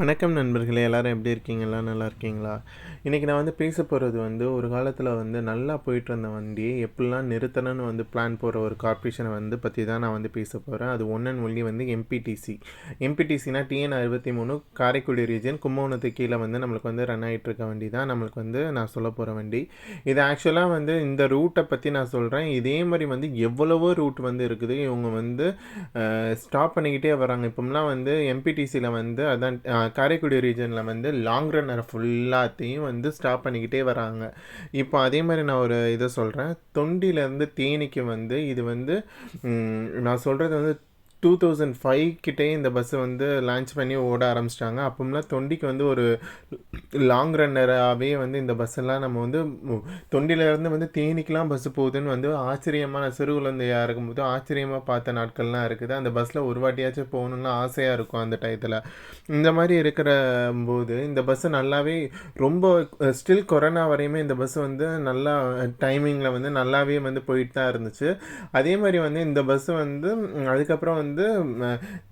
வணக்கம் நண்பர்களே எல்லோரும் எப்படி இருக்கீங்க? எல்லாம் நல்லா இருக்கீங்களா? இன்றைக்கி நான் வந்து பேச போகிறது வந்து ஒரு காலத்தில் வந்து நல்லா போயிட்டு இருந்த வண்டியை எப்படிலாம் நிறுத்தணும்னு வந்து பிளான் போகிற ஒரு கார்ப்பரேஷனை வந்து பற்றி தான் நான் வந்து பேச போகிறேன் அது ஒன் அண்ட் ஒன்லி வந்து எம்பிடிசி எம்பிடிசினா டிஎன் அறுபத்தி மூணு காரைக்குடி ரீஜன் கும்பகோணத்துக்கு கீழே வந்து நம்மளுக்கு வந்து ரன் ஆகிட்டு இருக்க வண்டி தான் நம்மளுக்கு வந்து நான் சொல்ல போகிற வண்டி. இது ஆக்சுவலாக வந்து இந்த ரூட்டை பற்றி நான் சொல்கிறேன் இதே மாதிரி வந்து எவ்வளவோ ரூட் வந்து இருக்குது. இவங்க வந்து ஸ்டாப் பண்ணிக்கிட்டே வராங்க இப்போம்லாம் வந்து எம்பிடிசியில் வந்து அதான் காரைக்குடி ரீஜனில் வந்து லாங் ரன்னர் ஃபுல்லாத்தையும் வந்து ஸ்டாப் பண்ணிக்கிட்டே வராங்க. இப்போ அதே மாதிரி நான் ஒரு இதை சொல்கிறேன் தொண்டியிலேருந்து தேனிக்கு வந்து இது வந்து நான் சொல்கிறது வந்து டூ தௌசண்ட் ஃபைவ் கிட்டே இந்த பஸ்ஸை வந்து லான்ச் பண்ணி ஓட ஆரம்பிச்சிட்டாங்க. அப்போம்லாம் தொண்டிக்கு வந்து ஒரு லாங் ரன்னராகவே வந்து இந்த பஸ்ஸெல்லாம் நம்ம வந்து தொண்டிலேருந்து வந்து தேனிக்கெலாம் பஸ்ஸு போகுதுன்னு வந்து ஆச்சரியமான சிறு குழந்தையாக இருக்கும்போது ஆச்சரியமாக பார்த்த நாட்கள்லாம் இருக்குது. அந்த பஸ்ஸில் ஒரு வாட்டியாச்சும் போகணுன்னு ஆசையாக இருக்கும் அந்த டயத்தில். இந்த மாதிரி இருக்கிற போது இந்த பஸ்ஸு நல்லாவே ரொம்ப ஸ்டில் கொரோனா வரையுமே இந்த பஸ் வந்து நல்லா டைமிங்கில் வந்து நல்லாவே வந்து போயிட்டு தான் இருந்துச்சு. அதே மாதிரி வந்து இந்த பஸ்ஸு வந்து அதுக்கப்புறம் வந்து வந்து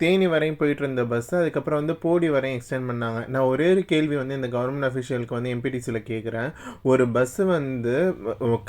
தேனி வரையும் போயிட்டு இருந்த பஸ் அதுக்கப்புறம் வந்து போடி வரையும் எக்ஸ்டெண்ட் பண்ணாங்க. நான் ஒரே ஒரு கேள்வி வந்து இந்த கவர்மெண்ட் அஃபிஷியலுக்கு வந்து எம்பிடிசியில் கேட்குறேன் ஒரு பஸ்ஸு வந்து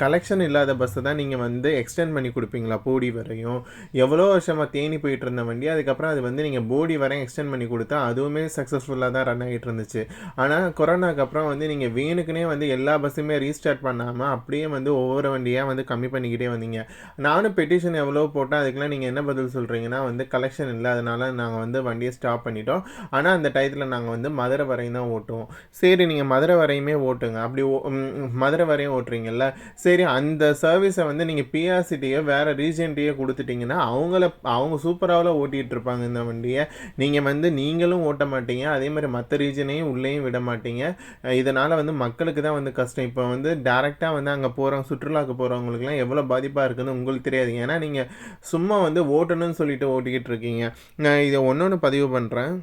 கலெக்ஷன் இல்லாத பஸ்ஸை தான் நீங்கள் வந்து எக்ஸ்டெண்ட் பண்ணி கொடுப்பீங்களா போடி வரையும்? எவ்வளோ வருஷமாக தேனி போயிட்டு இருந்த வண்டி அதுக்கப்புறம் அது வந்து நீங்கள் போடி வரையும் எக்ஸ்டெண்ட் பண்ணி கொடுத்தா அதுவுமே சக்ஸஸ்ஃபுல்லாக தான் ரன் ஆகிட்டு இருந்துச்சு. ஆனால் கொரோனாக்கு அப்புறம் வந்து நீங்கள் வேணுக்குனே வந்து எல்லா பஸ்ஸுமே ரீஸ்டார்ட் பண்ணாமல் அப்படியே வந்து ஒவ்வொரு வண்டியாக வந்து கம்மி பண்ணிக்கிட்டே வந்தீங்க. நானும் பெட்டிஷன் எவ்வளோ போட்டால் அதுக்கெல்லாம் நீங்கள் என்ன பதில் சொல்கிறீங்கன்னா வந்து கலெக்ஷன் இல்லாதனால நாங்கள் வந்து வண்டியை ஸ்டாப் பண்ணிட்டோம். ஆனால் அந்த டயத்தில் நாங்கள் வந்து மதுரை வரையும் தான் ஓட்டுவோம். சரி நீங்கள் மதுரை வரையுமே ஓட்டுங்க. அப்படி ஓ- மதுரை வரையும் ஓட்டுறீங்கல்ல? சரி அந்த சர்வீஸை வந்து நீங்கள் பிஆர்சிட்டியோ வேறு ரீஜன்ட்டையோ கொடுத்துட்டிங்கன்னா அவங்கள அவங்க சூப்பராக ஓட்டிகிட்டு இருப்பாங்க இந்த வண்டியை. நீங்கள் வந்து நீங்களும் ஓட்ட மாட்டீங்க. அதே மாதிரி மற்ற ரீஜனையும் உள்ளேயும் விட மாட்டீங்க. இதனால் வந்து மக்களுக்கு தான் வந்து கஷ்டம். இப்போ வந்து டேரெக்டாக வந்து அங்கே போகிறவங்க சுற்றுலாவுக்கு போகிறவங்களுக்குலாம் எவ்வளோ பாதிப்பாக இருக்குதுன்னு உங்களுக்கு தெரியாது. ஏன்னா நீங்கள் சும்மா வந்து ஓட்டணும்னு சொல்லிட்டு ஓட்டிக்கிட்டு இருக்கீங்க நான் இதை ஒன்று ஒன்று பதிவு பண்ணுறேன்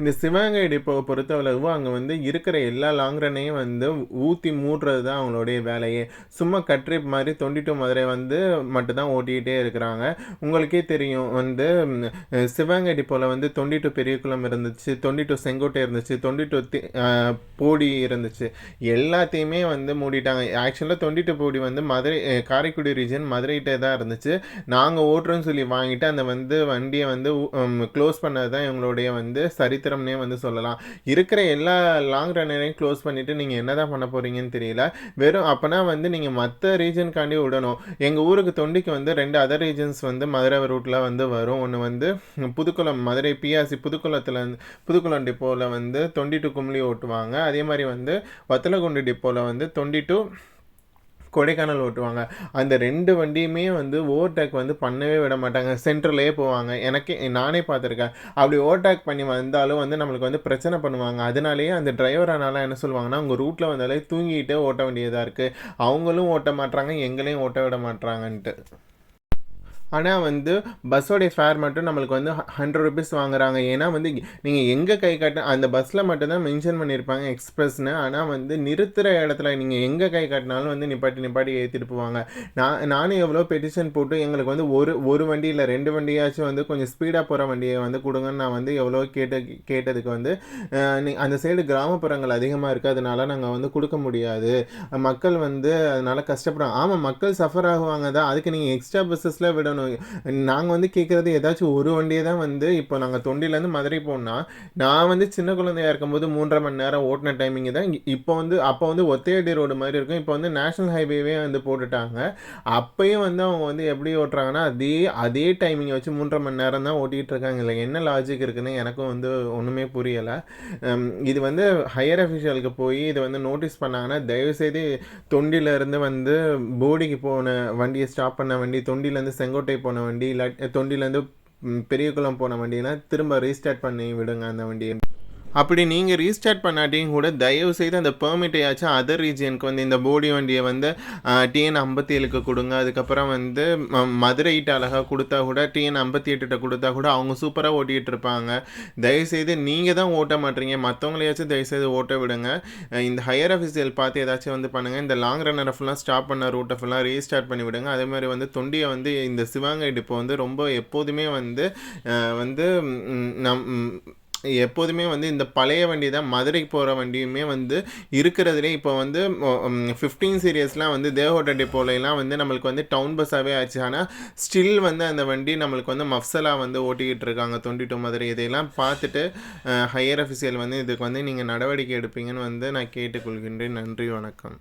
இந்த சிவகங்கை டிப்போவை பொறுத்தளவு அங்கே வந்து இருக்கிற எல்லா லாங் ரன்னையும் வந்து ஊற்றி மூடுறது தான் அவங்களுடைய வேலையே. சும்மா கட்ரிப் மாதிரி தொண்டி டூ மதுரை வந்து மட்டும்தான் ஓட்டிக்கிட்டே இருக்கிறாங்க. உங்களுக்கே தெரியும் வந்து சிவகங்கை டிப்போவில் வந்து தொண்டி டூ பெரியகுளம் இருந்துச்சு தொண்டி டூ செங்கோட்டை இருந்துச்சு தொண்டி டூ போடி இருந்துச்சு. எல்லாத்தையுமே வந்து மூடிட்டாங்க. ஆக்சுவலாக தொண்டி டூ போடி வந்து மதுரை காரைக்குடி ரீஜன் மதுரைகிட்டே தான் இருந்துச்சு. நாங்கள் ஓட்டுறோன்னு சொல்லி வாங்கிட்டு அந்த வந்து வண்டியை வந்து க்ளோஸ் பண்ணது தான் இவங்களுடைய வந்து சரித்திரம்னே வந்து சொல்லலாம். இருக்கிற எல்லா லாங் ரன்னரையும் க்ளோஸ் பண்ணிவிட்டு நீங்கள் என்ன தான் பண்ண போகிறீங்கன்னு தெரியல. வெறும் அப்போனா வந்து நீங்கள் மற்ற ரீஜனுக்காண்டி விடணும். எங்கள் ஊருக்கு தொண்டிக்கு வந்து ரெண்டு அதர் ரீஜன்ஸ் வந்து மதுரை ரூட்டில் வந்து வரும். ஒன்று வந்து புதுக்குளம் மதுரை பிஆர்சி புதுக்குளத்தில் வந்து புதுக்குளம் டிப்போவில் வந்து தொண்டி டு கும்ளி ஓட்டுவாங்க. அதே மாதிரி வந்து வத்தலகுண்டு டிப்போவில் வந்து தொண்டி டு கொடைக்கானல் ஓட்டுவாங்க. அந்த ரெண்டு வண்டியுமே வந்து ஓவர்டேக் வந்து பண்ணவே விட மாட்டாங்க. சென்ட்ரலே போவாங்க. எனக்கே நானே பார்த்துருக்கேன். அப்படி ஓவர்டேக் பண்ணி வந்தாலும் வந்து நம்மளுக்கு வந்து பிரச்சனை பண்ணுவாங்க. அதனாலேயே அந்த டிரைவர் ஆனாலும் என்ன சொல்லுவாங்கன்னா உங்கள் ரூட்டில் வந்தாலே தூங்கிட்டே ஓட்ட வேண்டியதாக இருக்குது அவங்களும் ஓட்ட மாட்டுறாங்க எங்களையும் ஓட்ட விட மாட்டுறாங்கன்ட்டு ஆனால் வந்து பஸ்ஸோடைய ஃபேர் மட்டும் நம்மளுக்கு வந்து ஹண்ட்ரட் ருபீஸ் வாங்குறாங்க. ஏன்னா வந்து நீங்கள் எங்கே கை காட்ட அந்த பஸ்ஸில் மட்டும்தான் மென்ஷன் பண்ணியிருப்பாங்க எக்ஸ்பிரஸ்னு ஆனால் வந்து நிறுத்துகிற இடத்துல நீங்கள் எங்கே கை காட்டினாலும் வந்து நிப்பாட்டி நிப்பாட்டி ஏற்றிட்டு போவாங்க. நான் நானும் எவ்வளோ பெட்டிஷன் போட்டு எங்களுக்கு வந்து ஒரு ஒரு வண்டி இல்லை ரெண்டு வண்டியாச்சும் வந்து கொஞ்சம் ஸ்பீடாக போகிற வண்டியை வந்து கொடுங்கன்னு நான் வந்து எவ்வளோ கேட்ட கேட்டதுக்கு வந்து அந்த சைடு கிராமப்புறங்கள் அதிகமாக இருக்குது அதனால நாங்கள் வந்து கொடுக்க முடியாது. மக்கள் வந்து அதனால் கஷ்டப்படுறாங்க ஆமாம் மக்கள் சஃபர் ஆகுவாங்க தான். அதுக்கு நீங்கள் எக்ஸ்ட்ரா பஸ்ஸஸில் விடணும். நாங்கள் வந்து கேட்குறது ஏதாச்சும் ஒரு வண்டியை தான் வந்து இப்போ நாங்கள் தொண்டிலேருந்து மதுரை போனால் நான் வந்து சின்ன குழந்தையா இருக்கும்போது மூன்றரை மணி நேரம் ஓட்டின டைமிங் தான். இப்போ வந்து அப்போ வந்து ஒத்தையடி ரோடு மாதிரி இருக்கும். இப்போ வந்து நேஷனல் ஹைவேவே வந்து போட்டுட்டாங்க. அப்பயும் வந்து அவங்க வந்து எப்படி ஓட்டுறாங்கன்னா அதே அதே டைமிங்கை வச்சு மூன்றரை மணி நேரம் தான் ஓட்டிகிட்டு இருக்காங்க. இல்லை என்ன லாஜிக் இருக்குன்னு எனக்கும் வந்து ஒன்றுமே புரியலை. இது வந்து ஹையர் அஃபிஷியலுக்கு போய் இதை வந்து நோட்டீஸ் பண்ணாங்கன்னா தயவுசெய்து தொண்டிலேருந்து வந்து போடிக்கு போன வண்டியை ஸ்டாப் பண்ண வண்டி தொண்டிலேருந்து செங்கோட்டை போன வண்டி இல்லை தொண்டியிலேருந்து பெரியகுளம் போன வண்டியெல்லாம் திரும்ப ரீஸ்டார்ட் பண்ணி விடுங்க அந்த வண்டியை. அப்படி நீங்கள் ரீஸ்டார்ட் பண்ணாட்டியும் கூட தயவு செய்து அந்த பெர்மிட்டையாச்சும் அதர் ரீஜியனுக்கு வந்து இந்த போடி வண்டியை வந்து டிஎன் ஐம்பத்தி ஏழுக்கு கொடுங்க. அதுக்கப்புறம் வந்து ம- மதுரைட்ட அழகாக கொடுத்தா கூட டிஎன் ஐம்பத்தி எட்டுகிட்ட கொடுத்தா கூட அவங்க சூப்பராக ஓட்டிகிட்டு இருப்பாங்க தயவுசெய்து நீங்கள் தான் ஓட்ட மாட்டீங்க. மற்றவங்களையாச்சும் தயவுசெய்து ஓட்ட விடுங்க. இந்த ஹையர் அஃபிஷியல் பார்த்து ஏதாச்சும் வந்து பண்ணுங்கள் இந்த லாங் ரன்னரை ஃபுல்லாக ஸ்டாப் பண்ண ரூட்டை ஃபுல்லாக ரீஸ்டார்ட் பண்ணி விடுங்க. அதே மாதிரி வந்து தொண்டியை வந்து இந்த சிவகங்கை டிப்போ வந்து ரொம்ப எப்போதுமே வந்து வந்து நம் எப்போதுமே வந்து இந்த பழைய வண்டி தான் மதுரைக்கு போகிற வண்டியுமே வந்து இருக்கிறதுலே இப்போ வந்து ஃபிஃப்டீன் சீரியஸ்லாம் வந்து தேவோட டெப்போலாம் வந்து நம்மளுக்கு வந்து டவுன் பஸ்ஸாகவே ஆச்சு. ஆனால் ஸ்டில் வந்து அந்த வண்டி நம்மளுக்கு வந்து மஃப்சலாக வந்து ஓட்டிக்கிட்டு இருக்காங்க. டுவெண்ட்டி டூ மதுரை இதையெல்லாம் பார்த்துட்டு ஹையர் அஃபிஷியல் வந்து இதுக்கு வந்து நீங்கள் நடவடிக்கை எடுப்பீங்கன்னு வந்து நான் கேட்டுக்கொள்கின்றேன். நன்றி வணக்கம்.